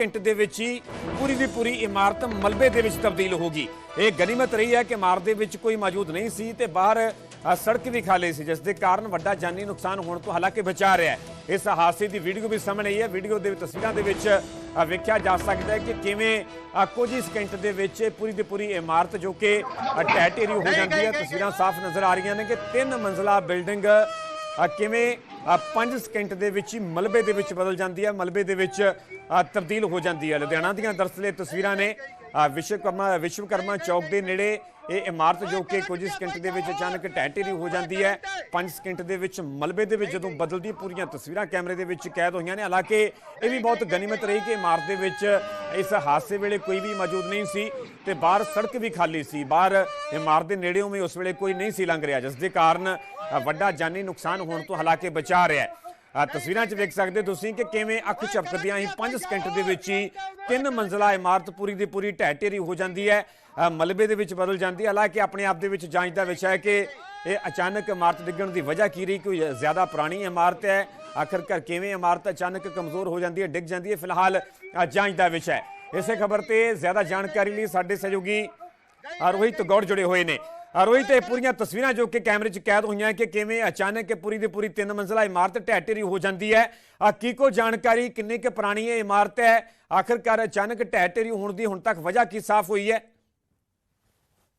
Minute ਦੇ ਵਿੱਚ ਹੀ ਪੂਰੀ ਦੀ ਪੂਰੀ ਇਮਾਰਤ ਮਲਬੇ ਦੇ ਵਿੱਚ ਤਬਦੀਲ ਹੋ ਗਈ ਇਹ ਗਨੀਮਤ ਰਹੀ ਹੈ ਕਿ ਇਮਾਰਤ ਦੇ ਵਿੱਚ ਕੋਈ ਮੌਜੂਦ ਨਹੀਂ ਸੀ ਤੇ ਬਾਹਰ ਸੜਕ ਵੀ ਖਾਲੀ ਸੀ ਜਿਸ ਦੇ ਕਾਰਨ ਵੱਡਾ ਜਾਨੀ ਨੁਕਸਾਨ ਹੋਣ ਤੋਂ ਹਾਲਾਂਕਿ ਬਚਾ ਰਿਹਾ ਹੈ। ਇਸ ਹਾਦਸੇ ਦੀ ਵੀਡੀਓ ਵੀ ਸਾਹਮਣੇ ਆਈ ਹੈ। ਵੀਡੀਓ ਦੇ ਵਿੱਚ ਤਸਵੀਰਾਂ ਦੇ ਵਿੱਚ ਵੇਖਿਆ ਜਾ ਸਕਦਾ ਹੈ ਕਿ ਕਿਵੇਂ ਕੁਝ ਹੀ ਸਕਿੰਟ ਦੇ ਵਿੱਚ ਪੂਰੀ ਦੀ ਪੂਰੀ ਇਮਾਰਤ ਜੋ ਕਿ ਢੇਰੀ ਹੋ ਜਾਂਦੀ ਹੈ। ਤਸਵੀਰਾਂ ਸਾਫ਼ ਨਜ਼ਰ ਆ ਰਹੀਆਂ ਨੇ ਕਿ ਤਿੰਨ ਮੰਜ਼ਲਾ ਬਿਲਡਿੰਗ ਅ, ਕਿਵੇਂ 5 ਸਕਿੰਟ ਦੇ ਵਿੱਚ ਹੀ ਮਲਬੇ ਦੇ ਵਿੱਚ ਬਦਲ ਜਾਂਦੀ ਹੈ ਮਲਬੇ ਦੇ ਵਿੱਚ ਤਬਦੀਲ ਹੋ ਜਾਂਦੀ ਹੈ ਲੁਧਿਆਣਾ ਦੀਆਂ ਦਰਸਲੇ ਤਸਵੀਰਾਂ ਨੇ ਵਿਸ਼ਵਕਰਮਾ ਵਿਸ਼ਵਕਰਮਾ ਚੌਕ ਦੇ ਨੇੜੇ ਇਹ ਇਮਾਰਤ ਜੋ ਕਿ ਕੁਝ ਸਕਿੰਟ ਦੇ ਵਿੱਚ ਅਚਾਨਕ ਢਹਿ ਢੇਰੀ ਹੋ ਜਾਂਦੀ ਹੈ। 5 ਸਕਿੰਟ ਦੇ ਵਿੱਚ ਮਲਬੇ ਦੇ ਵਿੱਚ ਜਦੋਂ ਬਦਲਦੀ ਪੂਰੀਆਂ ਤਸਵੀਰਾਂ ਕੈਮਰੇ ਦੇ ਵਿੱਚ ਕੈਦ ਹੋਈਆਂ ਨੇ ਹਾਲਾਂਕਿ ਇਹ ਵੀ ਬਹੁਤ ਗਨੀਮਤ ਰਹੀ ਕਿ ਇਮਾਰਤ ਦੇ ਵਿੱਚ ਇਸ ਹਾਦਸੇ ਵੇਲੇ ਕੋਈ ਵੀ ਮੌਜੂਦ ਨਹੀਂ ਸੀ ਤੇ ਬਾਹਰ ਸੜਕ ਵੀ ਖਾਲੀ ਸੀ। ਬਾਹਰ ਇਮਾਰਤ ਦੇ ਨੇੜਿਓਂ ਵੀ ਉਸ ਵੇਲੇ ਕੋਈ ਨਹੀਂ ਸੀ ਲੰਘ ਰਿਹਾ ਜਿਸ ਦੇ ਕਾਰਨ ਵੱਡਾ ਜਾਨੀ ਨੁਕਸਾਨ ਹੋਣ ਤੋਂ ਹਾਲਾਂਕਿ ਬਚਾ ਰਿਹਾ ਹੈ। ਤਸਵੀਰਾਂ 'ਚ ਵੇਖ ਸਕਦੇ ਤੁਸੀਂ ਕਿ ਕਿਵੇਂ ਅੱਖ ਝਪਕਦਿਆਂ ਹੀ 5 ਸਕਿੰਟ ਦੇ ਵਿੱਚ ਹੀ ਤਿੰਨ ਮੰਜ਼ਲਾ ਇਮਾਰਤ ਪੂਰੀ ਦੀ ਪੂਰੀ ਢਹਿ ਢੇਰੀ ਹੋ ਜਾਂਦੀ ਹੈ। ਮਲਬੇ ਦੇ ਵਿੱਚ ਬਦਲ ਜਾਂਦੀ ਹੈ। ਹਾਲਾਂਕਿ ਆਪਣੇ ਆਪ ਦੇ ਵਿੱਚ ਜਾਂਚ ਦਾ ਵਿਸ਼ਾ ਹੈ ਕਿ ਇਹ ਅਚਾਨਕ ਇਮਾਰਤ ਡਿੱਗਣ ਦੀ ਵਜ੍ਹਾ ਕੀ ਰਹੀ, ਕੋਈ ਜ਼ਿਆਦਾ ਪੁਰਾਣੀ ਇਮਾਰਤ ਹੈ। ਆਖਰਕਾਰ ਕਿਵੇਂ ਇਮਾਰਤ ਅਚਾਨਕ ਕਮਜ਼ੋਰ ਹੋ ਜਾਂਦੀ ਹੈ, ਡਿੱਗ ਜਾਂਦੀ ਹੈ, ਫਿਲਹਾਲ ਜਾਂਚ ਦਾ ਵਿਸ਼ਾ ਹੈ। ਇਸੇ ਖਬਰ ਤੇ ਜ਼ਿਆਦਾ ਜਾਣਕਾਰੀ ਲਈ ਸਾਡੇ ਸਹਿਯੋਗੀ ਰੋਹਿਤ ਗੌੜ ਜੁੜੇ ਹੋਏ ਨੇ। ਅ, ਤੇ ਪੂਰੀਆਂ ਤਸਵੀਰਾਂ ਜੋ ਕਿ ਕੈਮਰੇ 'ਚ ਕੈਦ ਹੋਈਆਂ ਕਿ ਕਿਵੇਂ ਅਚਾਨਕ ਪੂਰੀ ਦੀ ਪੂਰੀ ਤਿੰਨ ਮੰਜ਼ਲਾ ਇਮਾਰਤ ਢਹਿ ਢੇਰੀ ਹੋ ਜਾਂਦੀ ਹੈ। ਅ, ਕੀ ਕੋ ਜਾਣਕਾਰੀ ਕਿੰਨੀ ਕੁ ਪੁਰਾਣੀ ਇਹ ਇਮਾਰਤ ਹੈ? ਆਖਰਕਾਰ ਅਚਾਨਕ ਢਹਿ ਢੇਰੀ ਹੋਣ ਦੀ ਹੁਣ ਤੱਕ ਵਜ੍ਹਾ ਕੀ ਸਾਫ਼ ਹੋਈ ਹੈ?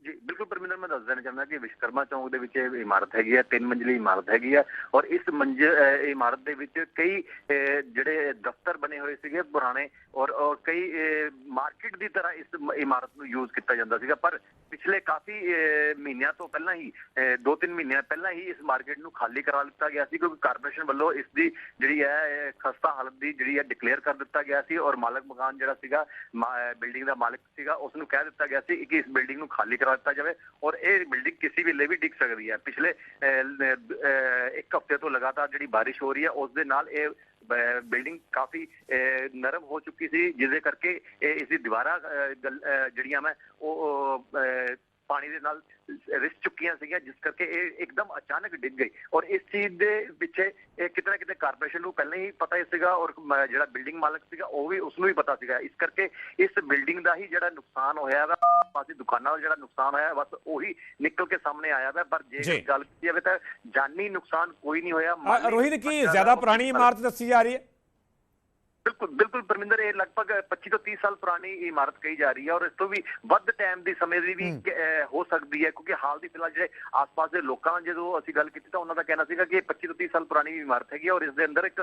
ਜੀ, ਬਿਲਕੁਲ ਪਰਮਿੰਦਰ, ਮੈਂ ਦੱਸ ਦੇਣਾ ਚਾਹੁੰਦਾ ਕਿ ਵਿਸ਼ਕਰਮਾ ਚੌਂਕ ਦੇ ਵਿੱਚ ਇਹ ਇਮਾਰਤ ਹੈਗੀ ਹੈ ਤਿੰਨ ਮੰਜ਼ਲੀ ਇਮਾਰਤ ਹੈਗੀ ਹੈ ਔਰ ਇਸ ਮੰਜ਼ ਇਮਾਰਤ ਦੇ ਵਿੱਚ ਕਈ ਜਿਹੜੇ ਦਫ਼ਤਰ ਬਣੇ ਹੋਏ ਸੀਗੇ ਪੁਰਾਣੇ ਔਰ ਔਰ ਕਈ ਮਾਰਕੀਟ ਦੀ ਤਰ੍ਹਾਂ ਇਸ ਇਮਾਰਤ ਨੂੰ ਯੂਜ਼ ਕੀਤਾ ਜਾਂਦਾ ਸੀਗਾ। ਪਰ ਪਿਛਲੇ ਕਾਫੀ ਮਹੀਨਿਆਂ ਤੋਂ ਪਹਿਲਾਂ ਹੀ, ਅਹ ਦੋ ਤਿੰਨ ਮਹੀਨਿਆਂ ਪਹਿਲਾਂ ਹੀ ਇਸ ਮਾਰਕੀਟ ਨੂੰ ਖਾਲੀ ਕਰਾ ਦਿੱਤਾ ਗਿਆ ਸੀ ਕਿਉਂਕਿ ਕਾਰਪੋਰੇਸ਼ਨ ਵੱਲੋਂ ਇਸ ਦੀ ਜਿਹੜੀ ਹੈ ਖਸਤਾ ਹਾਲਤ ਦੀ ਜਿਹੜੀ ਹੈ ਡਿਕਲੇਅਰ ਕਰ ਦਿੱਤਾ ਗਿਆ ਸੀ ਔਰ ਮਾਲਕ ਮਕਾਨ ਜਿਹੜਾ ਸੀਗਾ ਬਿਲਡਿੰਗ ਦਾ ਮਾਲਕ ਸੀਗਾ ਉਸ ਨੂੰ ਕਹਿ ਦਿੱਤਾ ਗਿਆ ਸੀ ਕਿ ਇਸ ਬਿਲਡਿੰਗ ਨੂੰ ਖਾਲੀ ਕਰਾ ਦਿੱਤਾ ਜਾਵੇ ਔਰ ਇਹ ਬਿਲਡਿੰਗ ਕਿਸੇ ਵੇਲੇ ਵੀ ਡਿੱਗ ਸਕਦੀ ਹੈ। ਪਿਛਲੇ ਅਹ, ਅਹ, ਇੱਕ ਹਫ਼ਤੇ ਤੋਂ ਲਗਾਤਾਰ ਜਿਹੜੀ ਬਾਰਿਸ਼ ਹੋ ਰਹੀ ਹੈ ਉਸ ਦੇ ਨਾਲ ਇਹ ਬਿਲਡਿੰਗ ਕਾਫੀ ਅਹ, ਨਰਮ ਹੋ ਚੁੱਕੀ ਸੀ ਜਿਹਦੇ ਕਰਕੇ ਇਹ ਇਸ ਦੀ ਦੀਵਾਰਾਂ ਅਹ, ਜਿਹੜੀਆਂ ਮੈਂ ਉਹ ਉਹ, ਅਹ, ਪਾਣੀ ਦੇ ਨਾਲ ਰਿਸ ਚੁੱਕੀਆਂ ਸੀਗੀਆਂ ਜਿਸ ਕਰਕੇ ਇਹ ਇੱਕਦਮ ਅਚਾਨਕ ਡਿੱਗ ਗਈ ਔਰ ਇਸ ਚੀਜ਼ ਦੇ ਪਿੱਛੇ ਇਹ ਕਿਤੇ ਕਾਰਪੋਰੇਸ਼ਨ ਨੂੰ ਪਹਿਲਾਂ ਹੀ ਪਤਾ ਹੀ ਸੀਗਾ ਔਰ ਜਿਹੜਾ ਬਿਲਡਿੰਗ ਮਾਲਕ ਸੀਗਾ ਉਹ ਵੀ ਉਸ ਨੂੰ ਵੀ ਪਤਾ ਸੀਗਾ ਇਸ ਕਰਕੇ ਇਸ ਬਿਲਡਿੰਗ ਦਾ ਹੀ ਜਿਹੜਾ ਨੁਕਸਾਨ ਹੋਇਆ ਵਾ ਪਾਸੇ ਦੁਕਾਨਾਂ ਦਾ ਜਿਹੜਾ ਨੁਕਸਾਨ ਹੋਇਆ ਬਸ ਉਹੀ ਨਿਕਲ ਕੇ ਸਾਹਮਣੇ ਆਇਆ ਵਾ ਪਰ ਜੇ। ਗੱਲ ਕੀਤੀ ਜਾਵੇ ਤਾਂ ਜਾਨੀ ਨੁਕਸਾਨ ਕੋਈ ਨਹੀਂ ਹੋਇਆ ਰੋਹਿਤ ਕੀ ਜ਼ਿਆਦਾ। ਪੁਰਾਣੀ ਇਮਾਰਤ ਦੱਸੀ ਜਾ ਰਹੀ ਹੈ ਬਿਲਕੁਲ ਬਿਲਕੁਲ ਪਰਮਿੰਦਰ ਇਹ ਲਗਭਗ 25 ਤੋਂ 30 ਸਾਲ ਪੁਰਾਣੀ ਇਮਾਰਤ ਕਹੀ ਜਾ ਰਹੀ ਹੈ ਔਰ ਇਸ ਤੋਂ ਵੀ ਵੱਧ ਟਾਈਮ ਦੀ ਸਮੇਂ ਦੀ ਵੀ ਹੋ। ਸਕਦੀ ਹੈ ਕਿਉਂਕਿ ਹਾਲ ਦੀ ਫਿਲਹਾਲ ਜਿਹੜੇ ਆਸ-ਪਾਸ ਦੇ ਲੋਕਾਂ ਨਾਲ ਜਦੋਂ ਅਸੀਂ ਗੱਲ ਕੀਤੀ ਤਾਂ ਉਹਨਾਂ ਦਾ ਕਹਿਣਾ ਸੀਗਾ ਕਿ ਇਹ 25 ਤੋਂ 30 ਸਾਲ ਪੁਰਾਣੀ ਇਮਾਰਤ ਹੈਗੀ ਔਰ ਇਸ ਦੇ ਅੰਦਰ ਇੱਕ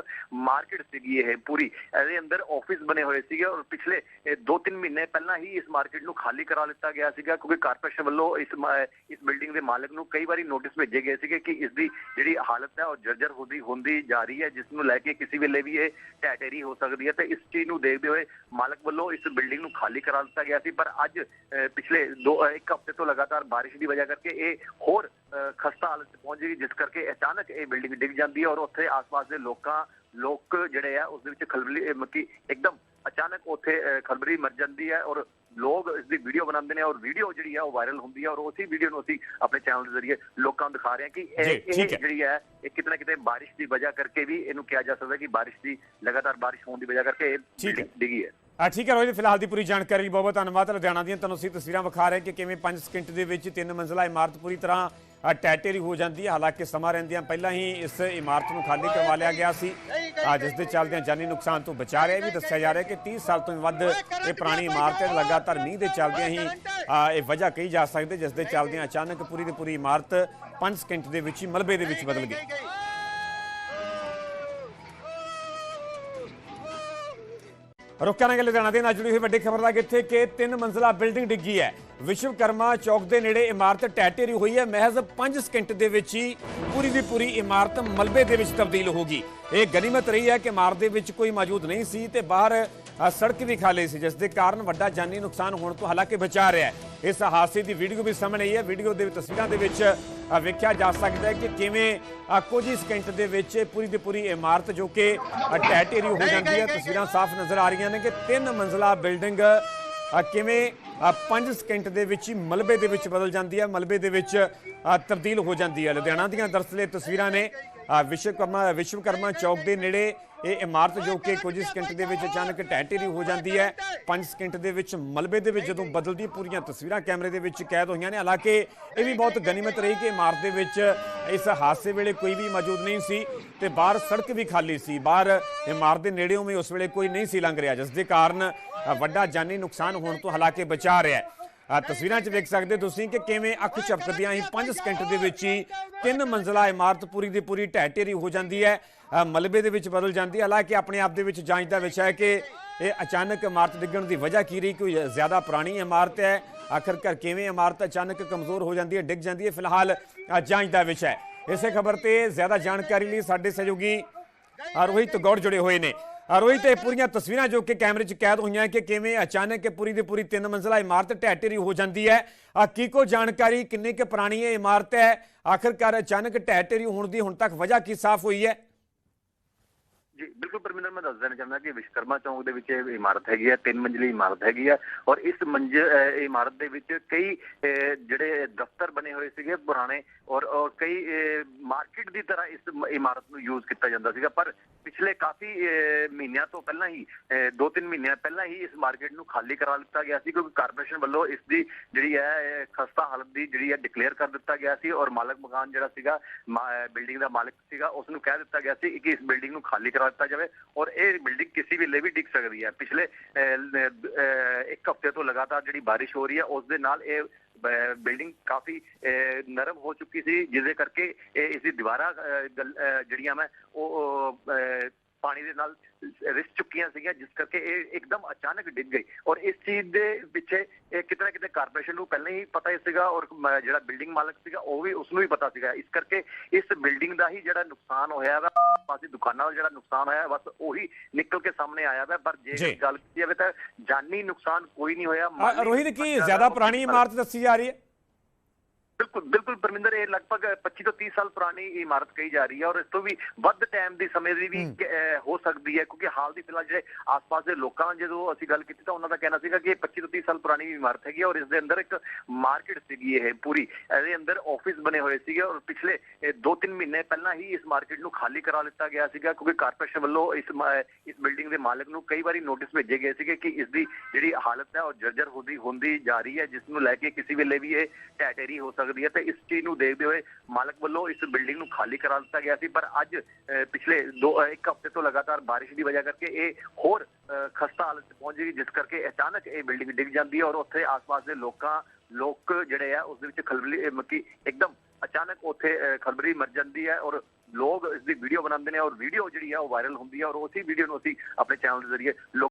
ਮਾਰਕੀਟ ਸੀਗੀ ਇਹ ਪੂਰੀ। ਇਹਦੇ ਅੰਦਰ ਆਫਿਸ ਬਣੇ ਹੋਏ ਸੀਗੇ ਔਰ ਪਿਛਲੇ 2-3 ਮਹੀਨੇ ਪਹਿਲਾਂ ਹੀ ਇਸ ਮਾਰਕੀਟ ਨੂੰ ਖਾਲੀ ਕਰਾ ਲਿੱਤਾ ਗਿਆ ਸੀਗਾ ਕਿਉਂਕਿ ਕਾਰਪੋਰੇਸ਼ਨ ਵੱਲੋਂ ਇਸ ਇਸ ਬਿਲਡਿੰਗ ਦੇ ਮਾਲਕ ਨੂੰ ਕਈ ਵਾਰੀ ਨੋਟਿਸ ਭੇਜੇ ਗਏ ਸੀਗੇ ਕਿ ਇਸ ਦੀ ਜਿਹੜੀ ਹਾਲਤ ਹੈ ਉਹ ਜਰਜਰ ਹੁੰਦੀ ਹੁੰਦੀ ਜਾ ਰਹੀ ਹੈ ਜਿਸ ਨੂੰ ਲੈ ਕੇ ਕਿਸੇ ਵੇਲੇ ਵੀ ਇਹ ਟੈਟੇਰੀ ਹੋ ਸਕਦੀ ਹੈ ਤੇ ਇਸ ਚੀਜ਼ ਨੂੰ ਦੇਖਦੇ ਹੋਏ ਮਾਲਕ ਵੱਲੋਂ ਇਸ ਬਿਲਡਿੰਗ ਨੂੰ ਖਾਲੀ ਕਰਾ ਦਿੱਤਾ ਗਿਆ ਸੀ। ਪਰ ਅੱਜ ਪਿਛਲੇ ਦੋ ਇੱਕ ਹਫ਼ਤੇ ਤੋਂ ਲਗਾਤਾਰ ਬਾਰਿਸ਼ ਦੀ ਵਜ੍ਹਾ ਕਰਕੇ ਇਹ ਹੋਰ ਅਹ, ਖਸਤਾ ਹਾਲਤ 'ਚ ਪਹੁੰਚ ਗਈ ਜਿਸ ਕਰਕੇ ਅਚਾਨਕ ਇਹ ਬਿਲਡਿੰਗ ਡਿੱਗ ਜਾਂਦੀ ਹੈ ਔਰ ਉੱਥੇ ਆਸ-ਪਾਸ ਦੇ ਲੋਕਾਂ ਲੋਕ ਜਿਹੜੇ ਆ ਉਸ ਦੇ ਵਿੱਚ ਖਲਬਲੀ ਮੱਕੀ ਇੱਕਦਮ ਅਚਾਨਕ ਉੱਥੇ ਅਹ, ਖਲਬਲੀ ਮਰ ਜਾਂਦੀ ਹੈ ਔਰ ਲੋਕ ਇਸ ਦੀ ਵੀਡੀਓ ਬਣਾਉਂਦੇ ਨੇ ਔਰ ਵੀਡੀਓ ਜਿਹੜੀ ਹੈ ਉਹ ਵਾਇਰਲ ਹੁੰਦੀ ਹੈ ਔਰ ਉਸੇ ਵੀਡੀਓ ਨੂੰ ਅਸੀਂ ਆਪਣੇ ਚੈਨਲ ਦੇ ਜ਼ਰੀਏ ਲੋਕਾਂ ਨੂੰ ਦਿਖਾ ਰਹੇ ਹਾਂ ਕਿ ਇਹ। ਜਿਹੜੀ ਹੈ ਇਹ ਕਿਤੇ ਨਾ ਕਿਤੇ ਬਾਰਿਸ਼ ਦੀ ਵਜ੍ਹਾ ਕਰਕੇ ਵੀ ਇਹਨੂੰ ਕਿਹਾ ਜਾ ਸਕਦਾ ਕਿ ਬਾਰਿਸ਼ ਦੀ ਲਗਾਤਾਰ ਬਾਰਿਸ਼ ਹੋਣ ਦੀ ਵਜ੍ਹਾ ਕਰਕੇ ਇਹ ਡਿੱਗੀ ਹੈ ਆ ਠੀਕ ਹੈ ਰੋਹਿਤ, ਫਿਲਹਾਲ ਦੀ ਪੂਰੀ ਜਾਣਕਾਰੀ ਲਈ ਬਹੁਤ ਧੰਨਵਾਦ। ਲੁਧਿਆਣਾ ਦੀਆਂ ਤੁਹਾਨੂੰ ਅਸੀਂ ਤਸਵੀਰਾਂ ਵਿਖਾ ਰਹੇ ਕਿ ਕਿਵੇਂ 5 ਸਕਿੰਟ ਦੇ ਵਿੱਚ ਤਿੰਨ ਮੰਜ਼ਲਾ ਇਮਾਰਤ ਪੂਰੀ ਤਰ੍ਹਾਂ ਟੈਟੇਰੀ ਹੋ ਜਾਂਦੀ ਹੈ। ਹਾਲਾਂਕਿ ਸਮਾਂ ਰਹਿੰਦਿਆਂ ਪਹਿਲਾਂ ਹੀ ਇਸ ਇਮਾਰਤ ਨੂੰ ਖਾਲੀ ਕਰਵਾ ਲਿਆ ਗਿਆ ਸੀ। ਆ ਜਿਸ ਦੇ ਚੱਲਦਿਆਂ ਜਾਨੀ ਨੁਕਸਾਨ ਤੋਂ ਬਚਾ ਰਿਹਾ। ਇਹ ਵੀ ਦੱਸਿਆ ਜਾ ਰਿਹਾ ਕਿ 30 ਸਾਲ ਤੋਂ ਵੱਧ ਇਹ ਪੁਰਾਣੀ ਇਮਾਰਤ ਹੈ। ਲਗਾਤਾਰ ਮੀਂਹ ਦੇ ਚੱਲਦਿਆਂ ਹੀ ਇਹ ਵਜ੍ਹਾ ਕਹੀ ਜਾ ਸਕਦੀ ਜਿਸ ਦੇ ਚੱਲਦਿਆਂ ਅਚਾਨਕ ਪੂਰੀ ਦੀ ਪੂਰੀ ਇਮਾਰਤ 5 ਸਕਿੰਟ ਦੇ ਵਿੱਚ ਹੀ ਮਲਬੇ ਦੇ ਵਿੱਚ ਬਦਲ ਗਈ। ਰੁਕਿਆ ਨਾਲ ਲੁਧਿਆਣਾ ਦੇ ਨਾਲ ਜੁੜੀ ਹੋਈ ਵੱਡੀ ਖਬਰ ਦਾ ਕਿੱਥੇ ਕਿ ਤਿੰਨ ਮੰਜ਼ਲਾ ਬਿਲਡਿੰਗ ਡਿੱਗੀ ਹੈ। ਵਿਸ਼ਵਕਰਮਾ ਚੌਕ ਦੇ ਨੇੜੇ ਇਮਾਰਤ ਢਹਿ ਢੇਰੀ ਹੋਈ ਹੈ। ਮਹਿਜ਼ 5 ਸਕਿੰਟ ਦੇ ਵਿੱਚ ਹੀ ਪੂਰੀ ਦੀ ਪੂਰੀ ਇਮਾਰਤ ਮਲਬੇ ਦੇ ਵਿੱਚ ਤਬਦੀਲ ਹੋ ਗਈ। ਇਹ ਗਨੀਮਤ ਰਹੀ ਹੈ ਕਿ ਇਮਾਰਤ ਦੇ ਵਿੱਚ ਕੋਈ ਮੌਜੂਦ ਨਹੀਂ ਸੀ ਤੇ ਬਾਹਰ ਸੜਕ ਵੀ ਖਾਲੀ ਸੀ, ਜਿਸ ਦੇ ਕਾਰਨ ਵੱਡਾ ਜਾਨੀ ਨੁਕਸਾਨ ਹੋਣ ਤੋਂ ਹਾਲਾਂਕਿ ਬਚਾ ਰਿਹਾ ਹੈ। ਇਸ ਹਾਦਸੇ ਦੀ ਵੀਡੀਓ ਵੀ ਸਾਹਮਣੇ ਆਈ ਹੈ। ਵੀਡੀਓ ਦੇ ਤਸਵੀਰਾਂ ਦੇ ਵਿੱਚ ਵੇਖਿਆ ਜਾ ਸਕਦਾ ਹੈ ਕਿ ਕਿਵੇਂ ਕੁਝ ਹੀ ਸਕਿੰਟ ਦੇ ਵਿੱਚ ਪੂਰੀ ਦੀ ਪੂਰੀ ਇਮਾਰਤ ਜੋ ਕਿ ਅ, ਢਹਿ ਢੇਰੀ ਹੋ ਜਾਂਦੀ ਹੈ ਤਸਵੀਰਾਂ ਸਾਫ਼ ਨਜ਼ਰ ਆ ਰਹੀਆਂ ਨੇ ਕਿ ਤਿੰਨ ਮੰਜ਼ਲਾ ਬਿਲਡਿੰਗ ਕਿਵੇਂ 5 ਸਕਿੰਟ ਦੇ ਵਿੱਚ ਹੀ ਮਲਬੇ ਦੇ ਵਿੱਚ ਬਦਲ ਜਾਂਦੀ ਹੈ ਮਲਬੇ ਦੇ ਵਿੱਚ ਤਬਦੀਲ ਹੋ ਜਾਂਦੀ ਹੈ। ਲੁਧਿਆਣਾ ਦੀਆਂ ਦਰਸਲੇ ਤਸਵੀਰਾਂ ਨੇ ਵਿਸ਼ਵਕਰਮਾ ਵਿਸ਼ਵਕਰਮਾ ਚੌਕ ਦੇ ਨੇੜੇ ਇਹ ਇਮਾਰਤ ਜੋ ਕਿ ਕੁਝ ਸਕਿੰਟ ਦੇ ਵਿੱਚ ਅਚਾਨਕ ਢੇਰੀ ਹੋ ਜਾਂਦੀ ਹੈ। 5 ਸਕਿੰਟ ਦੇ ਵਿੱਚ ਮਲਬੇ ਦੇ ਵਿੱਚ ਜਦੋਂ ਬਦਲਦੀ ਪੂਰੀਆਂ ਤਸਵੀਰਾਂ ਕੈਮਰੇ ਦੇ ਵਿੱਚ ਕੈਦ ਹੋਈਆਂ ਨੇ। ਹਾਲਾਂਕਿ ਇਹ ਵੀ ਬਹੁਤ ਗਨੀਮਤ ਰਹੀ ਕਿ ਇਮਾਰਤ ਦੇ ਵਿੱਚ ਇਸ ਹਾਦਸੇ ਵੇਲੇ ਕੋਈ ਵੀ ਮੌਜੂਦ ਨਹੀਂ ਸੀ ਤੇ ਬਾਹਰ ਸੜਕ ਵੀ ਖਾਲੀ ਸੀ। ਬਾਹਰ ਇਮਾਰਤ ਦੇ ਨੇੜਿਓਂ ਵੀ ਉਸ ਵੇਲੇ ਕੋਈ ਨਹੀਂ ਸੀ ਲੰਘ ਰਿਹਾ ਜਿਸ ਦੇ ਕਾਰਨ ਵੱਡਾ ਜਾਨੀ ਨੁਕਸਾਨ ਹੋਣ ਤੋਂ ਹਾਲਾਂਕਿ ਬਚਾ ਰਿਹਾ ਤਸਵੀਰਾਂ 'ਚ ਵੇਖ ਸਕਦੇ ਹੋ ਤੁਸੀਂ ਕਿ ਕਿਵੇਂ ਅੱਖ ਝਪਕਦੀਆਂ ਹੀ 5 ਸਕਿੰਟ ਦੇ ਵਿੱਚ ਹੀ ਤਿੰਨ ਮੰਜ਼ਲਾ ਇਮਾਰਤ ਪੂਰੀ ਦੀ ਪੂਰੀ ਢਹਿ ਢੇਰੀ ਹੋ ਜਾਂਦੀ ਹੈ ਮਲਬੇ ਦੇ ਵਿੱਚ ਬਦਲ ਜਾਂਦੀ ਹੈ। ਹਾਲਾਂਕਿ ਆਪਣੇ ਆਪ ਦੇ ਵਿੱਚ ਜਾਂਚ ਦਾ ਵਿਸ਼ਾ ਹੈ ਕਿ ਇਹ ਅਚਾਨਕ ਇਮਾਰਤ ਡਿੱਗਣ ਦੀ ਵਜ੍ਹਾ ਕੀ ਰਹੀ, ਕੋਈ ਜ਼ਿਆਦਾ ਪੁਰਾਣੀ ਇਮਾਰਤ ਹੈ। ਆਖਰਕਾਰ ਕਿਵੇਂ ਇਮਾਰਤ ਅਚਾਨਕ ਕਮਜ਼ੋਰ ਹੋ ਜਾਂਦੀ ਹੈ, ਡਿੱਗ ਜਾਂਦੀ ਹੈ, ਫਿਲਹਾਲ ਜਾਂਚ ਦਾ ਵਿਸ਼ਾ ਹੈ। ਇਸੇ ਖਬਰ ਤੇ ਜ਼ਿਆਦਾ ਜਾਣਕਾਰੀ ਲਈ ਸਾਡੇ ਸਹਿਯੋਗੀ ਰੋਹਿਤ ਗੌੜ ਜੁੜੇ ਹੋਏ ਨੇ। ਅ, ਰੋਹਿਤ ਇਹ ਪੂਰੀਆਂ ਤਸਵੀਰਾਂ ਜੋ ਕਿ ਕੈਮਰੇ 'ਚ ਕੈਦ ਹੋਈਆਂ ਕਿ ਕਿਵੇਂ ਅਚਾਨਕ ਇਹ ਪੂਰੀ ਦੀ ਪੂਰੀ ਤਿੰਨ ਮੰਜ਼ਲਾ ਇਮਾਰਤ ਢਹਿ ਢੇਰੀ ਹੋ ਜਾਂਦੀ ਹੈ। ਅ, ਕੀ ਕੋ ਜਾਣਕਾਰੀ ਕਿੰਨੇ ਕੁ ਪੁਰਾਣੀ ਇਹ ਇਮਾਰਤ ਹੈ? ਆਖਰਕਾਰ ਅਚਾਨਕ ਢਹਿ ਢੇਰੀ ਹੋਣ ਦੀ ਹੁਣ ਤੱਕ ਵਜ੍ਹਾ ਕੀ ਸਾਫ਼ ਹੋਈ ਹੈ? ਜੀ ਬਿਲਕੁਲ ਪਰਮਿੰਦਰ ਮੈਂ ਦੱਸ ਦੇਣਾ ਚਾਹੁੰਦਾ ਕਿ ਵਿਸ਼ਕਰਮਾ ਚੌਂਕ ਦੇ ਵਿੱਚ ਇਹ ਇਮਾਰਤ ਹੈਗੀ ਹੈ ਤਿੰਨ ਮੰਜ਼ਲੀ ਇਮਾਰਤ ਹੈਗੀ ਹੈ ਔਰ ਇਸ ਮੰਜ਼ ਇਮਾਰਤ ਦੇ ਵਿੱਚ ਕਈ ਜਿਹੜੇ ਦਫ਼ਤਰ ਬਣੇ ਹੋਏ ਸੀਗੇ ਪੁਰਾਣੇ ਔਰ ਔਰ ਕਈ ਮਾਰਕੀਟ ਦੀ ਤਰ੍ਹਾਂ ਇਸ ਇਮਾਰਤ ਨੂੰ ਯੂਜ਼ ਕੀਤਾ ਜਾਂਦਾ ਸੀਗਾ ਪਰ ਪਿਛਲੇ ਕਾਫੀ ਮਹੀਨਿਆਂ ਤੋਂ ਪਹਿਲਾਂ ਹੀ ਅਹ, ਦੋ ਤਿੰਨ ਮਹੀਨਿਆਂ ਪਹਿਲਾਂ ਹੀ ਇਸ ਮਾਰਕੀਟ ਨੂੰ ਖਾਲੀ ਕਰਾ ਦਿੱਤਾ ਗਿਆ ਸੀ ਕਿਉਂਕਿ ਕਾਰਪੋਰੇਸ਼ਨ ਵੱਲੋਂ ਇਸ ਦੀ ਜਿਹੜੀ ਹੈ ਖਸਤਾ ਹਾਲਤ ਦੀ ਜਿਹੜੀ ਹੈ ਡਿਕਲੇਅਰ ਕਰ ਦਿੱਤਾ ਗਿਆ ਸੀ ਔਰ ਮਾਲਕ ਮਕਾਨ ਜਿਹੜਾ ਸੀਗਾ ਬਿਲਡਿੰਗ ਦਾ ਮਾਲਕ ਸੀਗਾ ਉਸ ਨੂੰ ਕਹਿ ਦਿੱਤਾ ਗਿਆ ਸੀ ਕਿ ਇਸ ਬਿਲਡਿੰਗ ਨੂੰ ਖਾਲੀ ਕਰਾ ਦਿੱਤਾ ਜਾਵੇ ਔਰ ਇਹ ਬਿਲਡਿੰਗ ਕਿਸੇ ਵੇਲੇ ਵੀ ਡਿੱਗ ਸਕਦੀ ਹੈ। ਪਿਛਲੇ ਅਹ, ਅਹ, ਇੱਕ ਹਫ਼ਤੇ ਤੋਂ ਲਗਾਤਾਰ ਜਿਹੜੀ ਬਾਰਿਸ਼ ਹੋ ਰਹੀ ਹੈ ਉਸ ਦੇ ਨਾਲ ਇਹ ਬ- ਬਿਲਡਿੰਗ ਕਾਫੀ ਅਹ, ਨਰਮ ਹੋ ਚੁੱਕੀ ਸੀ ਜਿਹਦੇ ਕਰਕੇ ਇਹ ਇਸ ਦੀ ਦੀਵਾਰਾਂ ਅਹ, ਜਿਹੜੀਆਂ ਮੈਂ ਉਹ ਉਹ, ਅਹ, ਪਾਣੀ ਦੇ ਨਾਲ ਰਿਸ ਚੁੱਕੀਆਂ ਸੀਗੀਆਂ ਜਿਸ ਕਰਕੇ ਇਹ ਇੱਕਦਮ ਅਚਾਨਕ ਡਿੱਗ ਗਈ। ਔਰ ਇਸ ਚੀਜ਼ ਦੇ ਪਿੱਛੇ ਇਹ ਕਿਤੇ ਨਾ ਕਿਤੇ ਕਾਰਪੋਰੇਸ਼ਨ ਨੂੰ ਪਹਿਲਾਂ ਹੀ ਪਤਾ ਹੀ ਸੀਗਾ ਔਰ ਜਿਹੜਾ ਬਿਲਡਿੰਗ ਮਾਲਕ ਸੀਗਾ ਉਹ ਵੀ ਉਸ ਨੂੰ ਵੀ ਪਤਾ ਸੀਗਾ। ਇਸ ਕਰਕੇ ਇਸ ਬਿਲਡਿੰਗ ਦਾ ਹੀ ਜਿਹੜਾ ਨੁਕਸਾਨ ਹੋਇਆ ਵਾ ਪਾਸੇ ਦੁਕਾਨਾਂ ਦਾ ਜਿਹੜਾ ਨੁਕਸਾਨ ਹੋਇਆ ਬਸ ਉਹੀ ਨਿਕਲ ਕੇ ਸਾਹਮਣੇ ਆਇਆ ਵਾ। ਪਰ ਜੇ। ਗੱਲ ਕੀਤੀ ਜਾਵੇ ਤਾਂ ਜਾਨੀ ਨੁਕਸਾਨ ਕੋਈ ਨਹੀਂ ਹੋਇਆ। ਰੋਹਿਤ ਕੀ ਜ਼ਿਆਦਾ ਪੁਰਾਣੀ ਇਮਾਰਤ ਦੱਸੀ ਜਾ ਰਹੀ ਹੈ? ਬਿਲਕੁਲ ਬਿਲਕੁਲ ਪਰਮਿੰਦਰ ਇਹ ਲਗਭਗ 25 ਤੋਂ 30 ਸਾਲ ਪੁਰਾਣੀ ਇਮਾਰਤ ਕਹੀ ਜਾ ਰਹੀ ਹੈ ਔਰ ਇਸ ਤੋਂ ਵੀ ਵੱਧ ਟਾਈਮ ਦੀ ਸਮੇਂ ਦੀ ਵੀ ਹੋ। ਸਕਦੀ ਹੈ ਕਿਉਂਕਿ ਹਾਲ ਦੀ ਫਿਲਹਾਲ ਜਿਹੜੇ ਆਸ-ਪਾਸ ਦੇ ਲੋਕਾਂ ਨਾਲ ਜਦੋਂ ਅਸੀਂ ਗੱਲ ਕੀਤੀ ਤਾਂ ਉਹਨਾਂ ਦਾ ਕਹਿਣਾ ਸੀਗਾ ਕਿ ਇਹ 25 ਤੋਂ 30 ਸਾਲ ਪੁਰਾਣੀ ਇਮਾਰਤ ਹੈਗੀ ਔਰ ਇਸ ਦੇ ਅੰਦਰ ਇੱਕ ਮਾਰਕੀਟ ਸੀਗੀ ਇਹ ਪੂਰੀ। ਇਹਦੇ ਅੰਦਰ ਆਫਿਸ ਬਣੇ ਹੋਏ ਸੀਗੇ ਔਰ ਪਿਛਲੇ 2-3 ਮਹੀਨੇ ਪਹਿਲਾਂ ਹੀ ਇਸ ਮਾਰਕੀਟ ਨੂੰ ਖਾਲੀ ਕਰਾ ਲਿੱਤਾ ਗਿਆ ਸੀਗਾ ਕਿਉਂਕਿ ਕਾਰਪੋਰੇਸ਼ਨ ਵੱਲੋਂ ਇਸ ਇਸ ਬਿਲਡਿੰਗ ਦੇ ਮਾਲਕ ਨੂੰ ਕਈ ਵਾਰੀ ਨੋਟਿਸ ਭੇਜੇ ਗਏ ਸੀਗੇ ਕਿ ਇਸ ਦੀ ਜਿਹੜੀ ਹਾਲਤ ਹੈ ਉਹ ਜਰਜਰ ਹੁੰਦੀ ਹੁੰਦੀ ਜਾ ਰਹੀ ਹੈ ਜਿਸ ਨੂੰ ਲੈ ਕੇ ਕਿਸੇ ਵੇਲੇ ਵੀ ਇਹ ਢੇਰੀ ਹੋ ਸਕਦੀ ਹੈ ਤੇ ਇਸ ਚੀਜ਼ ਨੂੰ ਦੇਖਦੇ ਹੋਏ ਮਾਲਕ ਵੱਲੋਂ ਇਸ ਬਿਲਡਿੰਗ ਨੂੰ ਖਾਲੀ ਕਰਾ ਦਿੱਤਾ ਗਿਆ ਸੀ। ਪਰ ਅੱਜ ਪਿਛਲੇ ਦੋ ਇੱਕ ਹਫ਼ਤੇ ਤੋਂ ਲਗਾਤਾਰ ਬਾਰਿਸ਼ ਦੀ ਵਜ੍ਹਾ ਕਰਕੇ ਇਹ ਹੋਰ ਖਸਤਾ ਹਾਲਤ 'ਚ ਪਹੁੰਚ ਗਈ ਜਿਸ ਕਰਕੇ ਅਚਾਨਕ ਇਹ ਬਿਲਡਿੰਗ ਡਿੱਗ ਜਾਂਦੀ ਹੈ ਔਰ ਉੱਥੇ ਆਸ-ਪਾਸ ਦੇ ਲੋਕਾਂ ਲੋਕ ਜਿਹੜੇ ਆ ਉਸ ਦੇ ਵਿੱਚ ਖਲਬਲੀ ਇਹ ਮੱਕੀ ਇੱਕਦਮ ਅਚਾਨਕ ਉੱਥੇ ਅਹ, ਖਲਬਲੀ ਮਰ ਜਾਂਦੀ ਹੈ ਔਰ ਲੋਕ ਇਸ ਦੀ ਵੀਡੀਓ ਬਣਾਉਂਦੇ ਨੇ ਔਰ ਵੀਡੀਓ ਜਿਹੜੀ ਆ ਉਹ ਵਾਇਰਲ ਹੁੰਦੀ ਹੈ ਔਰ ਉਸੇ ਵੀਡੀਓ ਨੂੰ ਅਸੀਂ ਆਪਣੇ ਚੈਨਲ ਦੇ ਜ਼ਰੀਏ